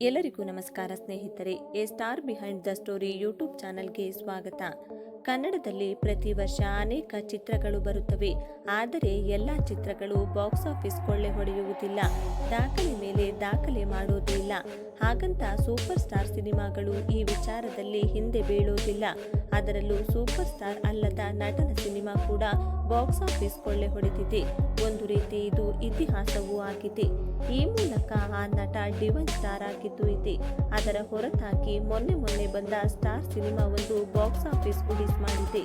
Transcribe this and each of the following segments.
ಎಲ್ಲರಿಗೂ ನಮಸ್ಕಾರ ಸ್ನೇಹಿತರೆ, a star behind the story YouTube ಚಾನಲ್ಗೆ ಸ್ವಾಗತ. ಕನ್ನಡದಲ್ಲಿ ಪ್ರತಿ ವರ್ಷ ಅನೇಕ ಚಿತ್ರಗಳು ಬರುತ್ತವೆ. ಆದರೆ ಎಲ್ಲ ಚಿತ್ರಗಳು ಬಾಕ್ಸ್ ಆಫೀಸ್ ಕೊಳ್ಳೆ ಹೊಡೆಯುವುದಿಲ್ಲ. ದಾಖಲೆ ಮೇಲೆ ದಾಖಲೆ ಮಾಡೋದಿಲ್ಲ. ಹಾಗಂತ ಸೂಪರ್ ಸ್ಟಾರ್ ಸಿನಿಮಾಗಳು ಈ ವಿಚಾರದಲ್ಲಿ ಹಿಂದೆ ಬೀಳೋದಿಲ್ಲ. ಅದರಲ್ಲೂ ಸೂಪರ್ ಸ್ಟಾರ್ ಅಲ್ಲದ ನಟನ ಸಿನಿಮಾ ಕೂಡ ಬಾಕ್ಸ್ ಆಫೀಸ್ ಕೊಳ್ಳೆ ಹೊಡೆದಿದೆ. ಒಂದು ರೀತಿ ಇದು ಇತಿಹಾಸವೂ ಆಗಿದೆ. ಈ ಮೂಲಕ ಆ ನಟ ಡಿವನ್ ಸ್ಟಾರ್ ಆಗಿದ್ದು ಇದೆ. ಅದರ ಹೊರತಾಗಿ ಮೊನ್ನೆ ಮೊನ್ನೆ ಬಂದ ಸ್ಟಾರ್ ಸಿನಿಮಾ ಒಂದು ಬಾಕ್ಸ್ ಆಫೀಸ್ ಗುಡಿಸ್ ಮಾಡಿದೆ.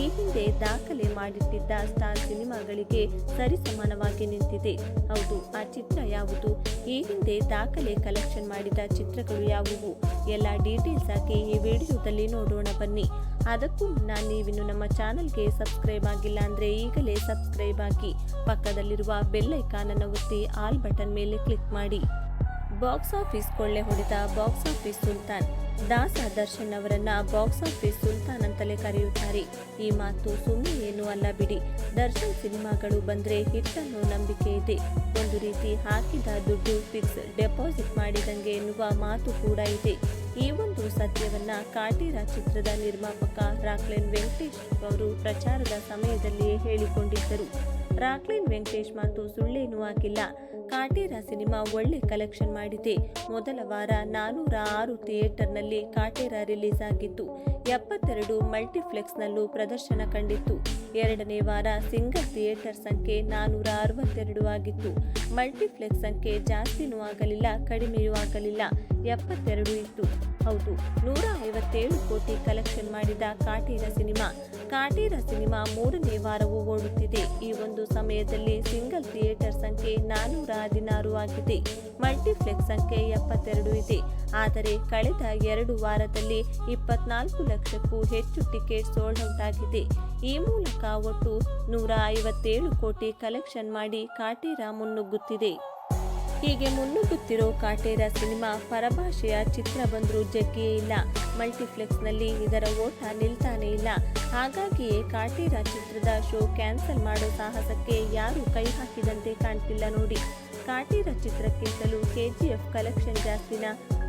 ಈ ಹಿಂದೆ ದಾಖಲೆ ಮಾಡಿಟ್ಟಿದ್ದ ಸ್ಟಾರ್ ಸಿನಿಮಾಗಳಿಗೆ ಸರಿಸಮಾನವಾಗಿ ನಿಂತಿದೆ. ಹೌದು, ಆ ಚಿತ್ರ ಯಾವುದು? ಈ ಹಿಂದೆ ದಾಖಲೆ ಕಲೆಕ್ಷನ್ ಮಾಡಿದ ಚಿತ್ರಗಳು ಯಾವುವು? ಎಲ್ಲ ಡೀಟೇಲ್ಸ್ ಆಗಿ ಈ ವಿಡಿಯೋದಲ್ಲಿ ನೋಡೋಣ ಬನ್ನಿ. ಅದಕ್ಕೂ ಮುನ್ನ ನೀವಿನ್ನು ನಮ್ಮ ಚಾನಲ್ಗೆ ಸಬ್ಸ್ಕ್ರೈಬ್ ಆಗಿಲ್ಲ ಅಂದರೆ ಈಗಲೇ ಸಬ್ಸ್ಕ್ರೈಬ್ ಆಗಿ. ಪಕ್ಕದಲ್ಲಿರುವ ಬೆಲ್ ಐಕಾನನ್ನು ಒತ್ತಿ ಆಲ್ ಬಟನ್ ಮೇಲೆ ಕ್ಲಿಕ್ ಮಾಡಿ. ಬಾಕ್ಸ್ ಆಫೀಸ್ ಕೊಳ್ಳೆ ಹೊಡೆದ ಬಾಕ್ಸ್ ಆಫೀಸ್ ಸುಲ್ತಾನ್. ದಾಸ ದರ್ಶನ್ ಅವರನ್ನ ಬಾಕ್ಸ್ ಆಫೀಸ್ ಸುಲ್ತಾನ್ ಅಂತಲೇ ಕರೆಯುತ್ತಾರೆ. ಈ ಮಾತು ಸುಮ್ಮನೆ ಏನೂ ಅಲ್ಲ ಬಿಡಿ. ದರ್ಶನ್ ಸಿನಿಮಾಗಳು ಬಂದ್ರೆ ಹಿಟ್ ಅನ್ನೋ ನಂಬಿಕೆ ಇದೆ. ಒಂದು ರೀತಿ ಹಾಕಿದ ದುಡ್ಡು ಫಿಕ್ಸ್ ಡೆಪಾಸಿಟ್ ಮಾಡಿದಂಗೆ ಎನ್ನುವ ಮಾತು ಕೂಡ ಇದೆ. ಈ ಒಂದು ಸತ್ಯವನ್ನ ಕಾಟೀರ ಚಿತ್ರದ ನಿರ್ಮಾಪಕ ರಾಕ್ಲೆನ್ ವೆಂಕಟೇಶ್ ಅವರು ಪ್ರಚಾರದ ಸಮಯದಲ್ಲಿಯೇ ಹೇಳಿಕೊಂಡಿದ್ದರು. ರಾಕ್ಲಿನ್ ವೆಂಕಟೇಶ್ ಮಾತು ಸುಳ್ಳೇನೂ ಆಗಿಲ್ಲ ಕಾಟೇರ ಸಿನಿಮಾ ಒಳ್ಳೆ ಕಲೆಕ್ಷನ್ ಮಾಡಿದೆ. ಮೊದಲ ವಾರ ನಾನೂರ ಆರು ಥಿಯೇಟರ್ನಲ್ಲಿ ಕಾಟೇರ ರಿಲೀಸ್ ಆಗಿತ್ತು. ಎಪ್ಪತ್ತೆರಡು ಮಲ್ಟಿಪ್ಲೆಕ್ಸ್ನಲ್ಲೂ ಪ್ರದರ್ಶನ ಕಂಡಿತ್ತು. ಎರಡನೇ ವಾರ ಸಿಂಗಲ್ ಥಿಯೇಟರ್ ಸಂಖ್ಯೆ ನಾನೂರ ಅರವತ್ತೆರಡು ಆಗಿತ್ತು. ಮಲ್ಟಿಪ್ಲೆಕ್ಸ್ ಸಂಖ್ಯೆ ಜಾಸ್ತಿನೂ ಆಗಲಿಲ್ಲ, ಕಡಿಮೆಯೂ ಆಗಲಿಲ್ಲ. ಎಪ್ಪತ್ತೆರಡು ಇತ್ತು ಹೌದು ನೂರ ಐವತ್ತೇಳು ಕೋಟಿ ಕಲೆಕ್ಷನ್ ಮಾಡಿದ ಕಾಟೀರ ಸಿನಿಮಾ. ಕಾಟೀರ ಸಿನಿಮಾ ಮೂರನೇ ವಾರವೂ ಓಡುತ್ತಿದೆ. ಈ ಒಂದು ಸಮಯದಲ್ಲಿ ಸಿಂಗಲ್ ಥಿಯೇಟರ್ ಸಂಖ್ಯೆ ನಾನೂರ ಹದಿನಾರು ಆಗಿದೆ. ಮಲ್ಟಿಪ್ಲೆಕ್ಸ್ ಸಂಖ್ಯೆ ಎಪ್ಪತ್ತೆರಡು ಇದೆ. ಆದರೆ ಕಳೆದ ಎರಡು ವಾರದಲ್ಲಿ ಇಪ್ಪತ್ನಾಲ್ಕು ಲಕ್ಷಕ್ಕೂ ಹೆಚ್ಚು ಟಿಕೆಟ್ ಸೋಲ್ಡ್ ಔಟ್ ಆಗಿದೆ ಈ ಮೂಲಕ ಒಟ್ಟು ನೂರ ಐವತ್ತೇಳು ಕೋಟಿ ಕಲೆಕ್ಷನ್ ಮಾಡಿ ಕಾಟೀರ ಮುನ್ನುಗ್ಗುತ್ತಿದೆ. ಹೀಗೆ ಮುನ್ನುಗ್ಗುತ್ತಿರೋ ಕಾಟೇರ ಸಿನಿಮಾ ಪರಭಾಷೆಯ ಚಿತ್ರ ಬಂದರೂ ಜಗ್ಗಿಯೇ ಇಲ್ಲ. ಮಲ್ಟಿಪ್ಲೆಕ್ಸ್ನಲ್ಲಿ ಇದರ ಓಟ ನಿಲ್ತಾನೇ ಇಲ್ಲ. ಹಾಗಾಗಿಯೇ ಕಾಟೇರ ಚಿತ್ರದ ಶೋ ಕ್ಯಾನ್ಸಲ್ ಮಾಡೋ ಸಾಹಸಕ್ಕೆ ಯಾರು ಕೈ ಹಾಕಿದಂತೆ ಕಾಣ್ತಿಲ್ಲ ನೋಡಿ. ಕಾಟೇರ ಚಿತ್ರಕ್ಕಿಂತಲೂ ಎಫ್ ಕಲೆಕ್ಷನ್ ಜಾಸ್ತಿನ?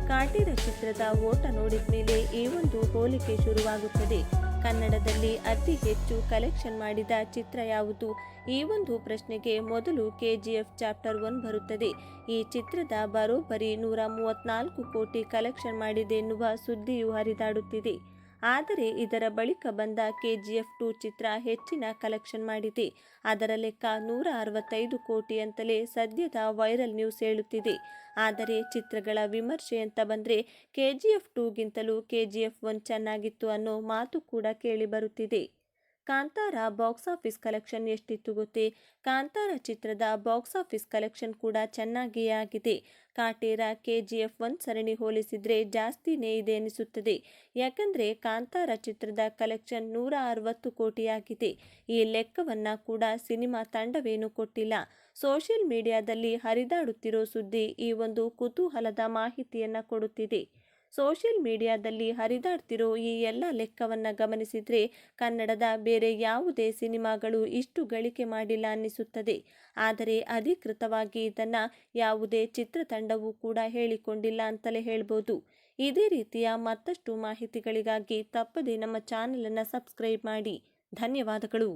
ಕಾಟೇರ ಚಿತ್ರದ ಓಟ ನೋಡಿದ ಮೇಲೆ ಈ ಒಂದು ಹೋಲಿಕೆ ಶುರುವಾಗುತ್ತದೆ. ಕನ್ನಡದಲ್ಲಿ ಅತಿ ಹೆಚ್ಚು ಕಲೆಕ್ಷನ್ ಮಾಡಿದ ಚಿತ್ರ ಯಾವುದು? ಈ ಒಂದು ಪ್ರಶ್ನೆಗೆ ಮೊದಲು ಕೆಜಿಎಫ್ ಚಾಪ್ಟರ್ ಒನ್ ಬರುತ್ತದೆ. ಈ ಚಿತ್ರದ ಬರೋಬ್ಬರಿ ನೂರ ಮೂವತ್ನಾಲ್ಕು ಕೋಟಿ ಕಲೆಕ್ಷನ್ ಮಾಡಿದೆ ಎನ್ನುವ ಸುದ್ದಿಯು ಹರಿದಾಡುತ್ತಿದೆ. ಆದರೆ ಇದರ ಬಳಿಕ ಬಂದ ಕೆಜಿಎಫ್ ಟು ಚಿತ್ರ ಹೆಚ್ಚಿನ ಕಲೆಕ್ಷನ್ ಮಾಡಿದೆ. ಅದರ ಲೆಕ್ಕ ನೂರ ಅರವತ್ತೈದು ಕೋಟಿ ಅಂತಲೇ ಸದ್ಯದ ವೈರಲ್ ನ್ಯೂಸ್ ಹೇಳುತ್ತಿದೆ. ಆದರೆ ಚಿತ್ರಗಳ ವಿಮರ್ಶೆ ಅಂತ ಬಂದರೆ ಕೆಜಿಎಫ್ ಟೂಗಿಂತಲೂ ಕೆಜಿಎಫ್ ಒನ್ ಚೆನ್ನಾಗಿತ್ತು ಅನ್ನೋ ಮಾತು ಕೂಡ ಕೇಳಿ ಬರುತ್ತಿದೆ. ಕಾಂತಾರ ಬಾಕ್ಸ್ ಆಫೀಸ್ ಕಲೆಕ್ಷನ್ ಎಷ್ಟಿತ್ತು ಗೊತ್ತೇ ಕಾಂತಾರ ಚಿತ್ರದ ಬಾಕ್ಸ್ ಆಫೀಸ್ ಕಲೆಕ್ಷನ್ ಕೂಡ ಚೆನ್ನಾಗಿಯೇ ಆಗಿದೆ. Kaatera K G F one ಸರಣಿ ಹೋಲಿಸಿದರೆ ಜಾಸ್ತಿನೇ ಇದೆ ಅನಿಸುತ್ತದೆ. ಯಾಕಂದರೆ ಕಾಂತಾರ ಚಿತ್ರದ ಕಲೆಕ್ಷನ್ ನೂರ ಅರವತ್ತು ಕೋಟಿಯಾಗಿದೆ ಈ ಲೆಕ್ಕವನ್ನು ಕೂಡ ಸಿನಿಮಾ ತಂಡವೇನೂ ಕೊಟ್ಟಿಲ್ಲ. ಸೋಷಿಯಲ್ ಮೀಡಿಯಾದಲ್ಲಿ ಹರಿದಾಡುತ್ತಿರೋ ಸುದ್ದಿ ಈ ಒಂದು ಕುತೂಹಲದ ಮಾಹಿತಿಯನ್ನು ಕೊಡುತ್ತಿದೆ. ಸೋಷಿಯಲ್ ಮೀಡಿಯಾದಲ್ಲಿ ಹರಿದಾಡ್ತಿರೋ ಈ ಎಲ್ಲ ಲೆಕ್ಕವನ್ನು ಗಮನಿಸಿದರೆ ಕನ್ನಡದ ಬೇರೆ ಯಾವುದೇ ಸಿನಿಮಾಗಳು ಇಷ್ಟು ಗಳಿಕೆ ಮಾಡಿಲ್ಲ ಅನ್ನಿಸುತ್ತದೆ. ಆದರೆ ಅಧಿಕೃತವಾಗಿ ಇದನ್ನು ಯಾವುದೇ ಚಿತ್ರತಂಡವೂ ಕೂಡ ಹೇಳಿಕೊಂಡಿಲ್ಲ ಅಂತಲೇ ಹೇಳ್ಬೋದು. ಇದೇ ರೀತಿಯ ಮತ್ತಷ್ಟು ಮಾಹಿತಿಗಳಿಗಾಗಿ ತಪ್ಪದೆ ನಮ್ಮ ಚಾನಲನ್ನು ಸಬ್ಸ್ಕ್ರೈಬ್ ಮಾಡಿ. ಧನ್ಯವಾದಗಳು.